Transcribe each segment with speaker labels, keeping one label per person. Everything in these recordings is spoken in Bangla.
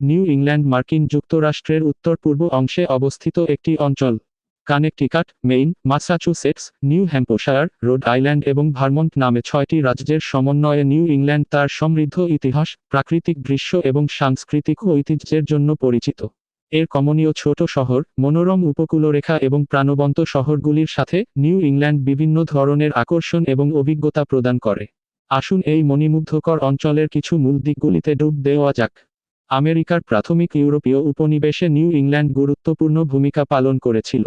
Speaker 1: নিউ ইংল্যান্ড মার্কিন যুক্তরাষ্ট্রের উত্তর পূর্ব অংশে অবস্থিত একটি অঞ্চল। Connecticut, Maine, Massachusetts, New Hampshire, Rhode Island এবং ভারমন্ট নামে ছয়টি রাজ্যের সমন্বয়ে নিউ ইংল্যান্ড তার সমৃদ্ধ ইতিহাস, প্রাকৃতিক দৃশ্য এবং সাংস্কৃতিক ঐতিহ্যের জন্য পরিচিত। এর কমনীয় ছোট শহর, মনোরম উপকূলরেখা এবং প্রাণবন্ত শহরগুলির সাথে নিউ ইংল্যান্ড বিভিন্ন ধরনের আকর্ষণ এবং অভিজ্ঞতা প্রদান করে। আসুন এই মণিমুগ্ধকর অঞ্চলের কিছু মূল দিকগুলিতে ডুব দেওয়া যাক। আমেরিকার প্রাথমিক ইউরোপীয় উপনিবেশে নিউ ইংল্যান্ড গুরুত্বপূর্ণ ভূমিকা পালন করেছিল।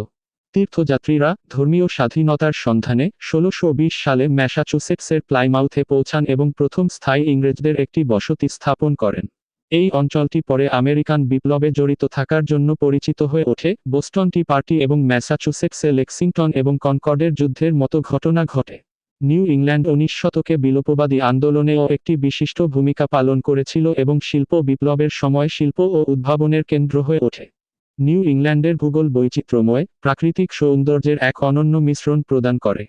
Speaker 1: তীর্থযাত্রীরা ধর্মীয় স্বাধীনতার সন্ধানে ষোলোশো সালে ম্যাসাচুসেটসের প্লাইমাউথে পৌঁছান এবং প্রথম স্থায়ী ইংরেজদের একটি বসতি স্থাপন করেন। এই অঞ্চলটি পরে আমেরিকান বিপ্লবে জড়িত থাকার জন্য পরিচিত হয়ে ওঠে। বোস্টন টি পার্টি এবং ম্যাসাচুসেটসে লেক্সিংটন এবং কনকর্ডের যুদ্ধের মতো ঘটনা ঘটে। নিউ ইংল্যান্ড উনিশ শতকে বিলোপবাদী আন্দোলনেও একটি বিশিষ্ট ভূমিকা পালন করেছিল এবং শিল্প বিপ্লবের সময় শিল্প ও উদ্ভাবনের কেন্দ্র হয়ে ওঠে। নিউ ইংল্যান্ডের ভূগোল বৈচিত্র্যময়, প্রাকৃতিক সৌন্দর্যের এক অনন্য মিশ্রণ প্রদান করে।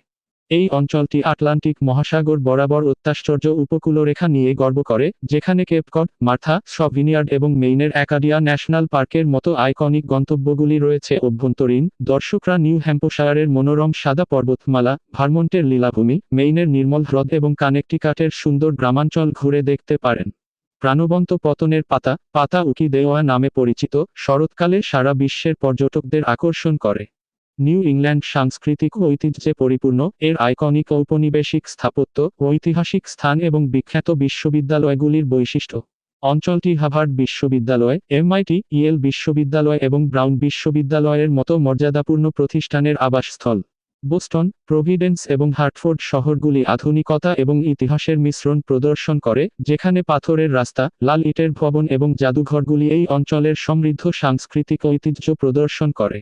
Speaker 1: এই অঞ্চলটি আটলান্টিক মহাসাগর বরাবর অত্যাশ্চর্য উপকূলরেখা নিয়ে গর্ব করে, যেখানে কেপকট মার্থা সভিনিয়ার্ড এবং মেইনের অ্যাকাডিয়া ন্যাশনাল পার্কের মতো আইকনিক গন্তব্যগুলি রয়েছে অভ্যন্তরীণ, দর্শকরা নিউ হ্যাম্পশায়ারের মনোরম সাদা পর্বতমালা, ভারমন্টের লীলাভূমি, মেইনের নির্মল হ্রদ এবং কানেকটিকাটের সুন্দর গ্রামাঞ্চল ঘুরে দেখতে পারেন। প্রাণবন্ত পতনের পাতা পাতা উকি দেওয়া নামে পরিচিত, শরৎকালে সারা বিশ্বের পর্যটকদের আকর্ষণ করে। নিউ ইংল্যান্ড সাংস্কৃতিক ঐতিহ্যে পরিপূর্ণ। এর আইকনিক ঔপনিবেশিক স্থাপত্য, ঐতিহাসিক স্থান এবং বিখ্যাত বিশ্ববিদ্যালয়গুলির বৈশিষ্ট্য। অঞ্চলটি হাভার্ড বিশ্ববিদ্যালয়, এমআইটি, ইয়েল বিশ্ববিদ্যালয় এবং ব্রাউন বিশ্ববিদ্যালয়ের মতো মর্যাদাপূর্ণ প্রতিষ্ঠানের আবাসস্থল। বোস্টন, প্রভিডেন্স এবং হার্টফোর্ড শহরগুলি আধুনিকতা এবং ইতিহাসের মিশ্রণ প্রদর্শন করে, যেখানে পাথরের রাস্তা, লাল ইটের ভবন এবং জাদুঘরগুলি এই অঞ্চলের সমৃদ্ধ সাংস্কৃতিক ঐতিহ্য প্রদর্শন করে।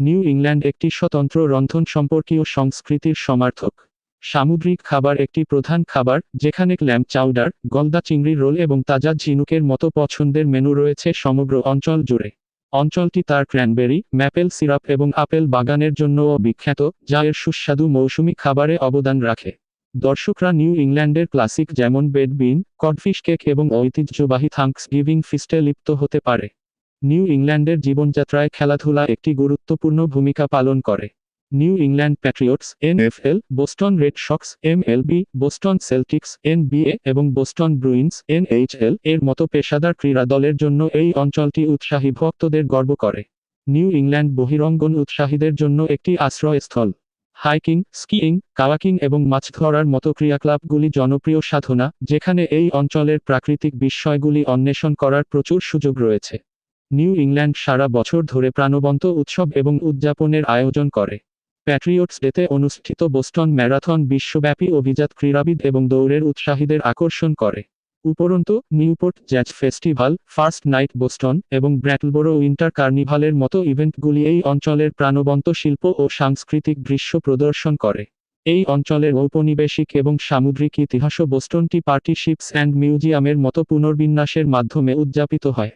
Speaker 1: নিউ ইংল্যান্ড একটি স্বতন্ত্র রন্ধন সম্পর্কীয় সংস্কৃতির সমার্থক। সামুদ্রিক খাবার একটি প্রধান খাবার, যেখানে ক্ল্যাম্প চাউডার, গলদা চিংড়ি রোল এবং তাজা ঝিনুকের মতো পছন্দের মেনু রয়েছে সমগ্র অঞ্চল জুড়ে। অঞ্চলটি তার ক্র্যানবেরি, ম্যাপেল সিরাপ এবং আপেল বাগানের জন্যও বিখ্যাত, যা এর সুস্বাদু মৌসুমি খাবারে অবদান রাখে। দর্শকরা নিউ ইংল্যান্ডের ক্লাসিক যেমন বেড বিন কডফিশ কেক এবং ঐতিহ্যবাহী থ্যাঙ্কস গিভিং ফিস্টে লিপ্ত হতে পারে। নিউ ইংল্যান্ডের জীবনযাত্রায় খেলাধুলা একটি গুরুত্বপূর্ণ ভূমিকা পালন করে। New England Patriots, NFL, Boston Red Sox MLB, Boston Celtics, NBA এবং বোস্টন ব্রুইন্স, এনএইচএল এর মতো পেশাদার ক্রীড়া দলের জন্য এই অঞ্চলটি উৎসাহী ভক্তদের গর্ব করে। নিউ ইংল্যান্ড বহিরঙ্গন উৎসাহীদের জন্য একটি আশ্রয়স্থল। হাইকিং, স্কিইং কাওয়াকিং এবং মাছ ধরার মতো ক্রিয়াকলাপগুলি জনপ্রিয় সাধনা, যেখানে এই অঞ্চলের প্রাকৃতিক বিস্ময়গুলি অন্বেষণ করার প্রচুর সুযোগ রয়েছে। নিউ ইংল্যান্ড সারা বছর ধরে প্রাণবন্ত উৎসব এবং উদযাপনের আয়োজন করে। প্যাট্রিয়টস ডেতে অনুষ্ঠিত বোস্টন ম্যারাথন বিশ্বব্যাপী অভিজাত ক্রীড়াবিদ এবং দৌড়ের উৎসাহীদের আকর্ষণ করে। উপরন্তু Newport jazz festival first night Boston এবং ব্র্যাটলবোরো উইন্টার কার্নিভালের মতো ইভেন্টগুলি এই অঞ্চলের প্রাণবন্ত শিল্প ও সাংস্কৃতিক দৃশ্য প্রদর্শন করে। এই অঞ্চলের ঔপনিবেশিক এবং সামুদ্রিক ইতিহাসও বোস্টনটি পার্টি শিপস অ্যান্ড মিউজিয়ামের মতো পুনর্বিন্যাসের মাধ্যমে উদযাপিত হয়।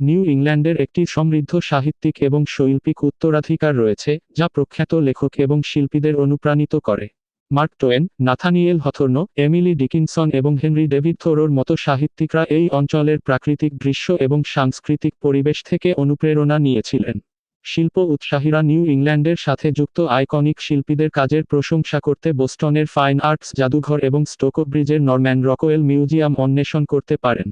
Speaker 1: নিউ ইংল্যান্ডের একটি সমৃদ্ধ সাহিত্যিক এবং শৈল্পিক উত্তরাধিকার রয়েছে, যা প্রখ্যাত লেখক এবং শিল্পীদের অনুপ্রাণিত করে। Mark Twain, Nathaniel Hawthorne, Emily Dickinson এবং হেনরি ডেভিড থোরোর মতো সাহিত্যিকরা এই অঞ্চলের প্রাকৃতিক দৃশ্য এবং সাংস্কৃতিক পরিবেশ থেকে অনুপ্রেরণা নিয়েছিলেন। শিল্প উৎসাহীরা নিউ ইংল্যান্ডের সাথে যুক্ত আইকনিক শিল্পীদের কাজের প্রশংসা করতে বোস্টনের ফাইন আর্টস জাদুঘর এবং স্টোকো ব্রিজের নরম্যান রকওয়েল মিউজিয়াম অন্বেষণ করতে পারেন।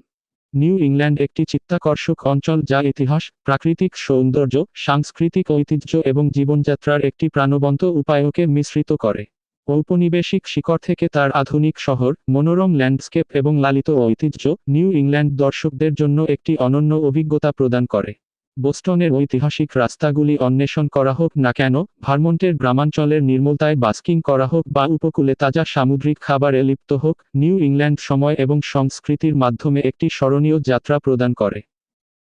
Speaker 1: নিউ ইংল্যান্ড একটি চিত্তাকর্ষক অঞ্চল যা ইতিহাস, প্রাকৃতিক সৌন্দর্য, সাংস্কৃতিক ঐতিহ্য এবং জীবনযাত্রার একটি প্রাণবন্ত উপায়কে মিশ্রিত করে। ঔপনিবেশিক শিকড় থেকে তার আধুনিক শহর, মনোরম ল্যান্ডস্কেপ এবং লালিত ঐতিহ্য নিউ ইংল্যান্ড দর্শকদের জন্য একটি অনন্য অভিজ্ঞতা প্রদান করে। বোস্টনের ঐতিহাসিক রাস্তাগুলি অন্বেষণ করা হোক না কেন, ভারমন্টের গ্রামাঞ্চলের নির্মলতায় বাস্কিং করা হোক বা উপকূলে তাজা সামুদ্রিক খাবারে লিপ্ত হোক, নিউ ইংল্যান্ড সময় এবং সংস্কৃতির মাধ্যমে একটি স্মরণীয় যাত্রা প্রদান করে।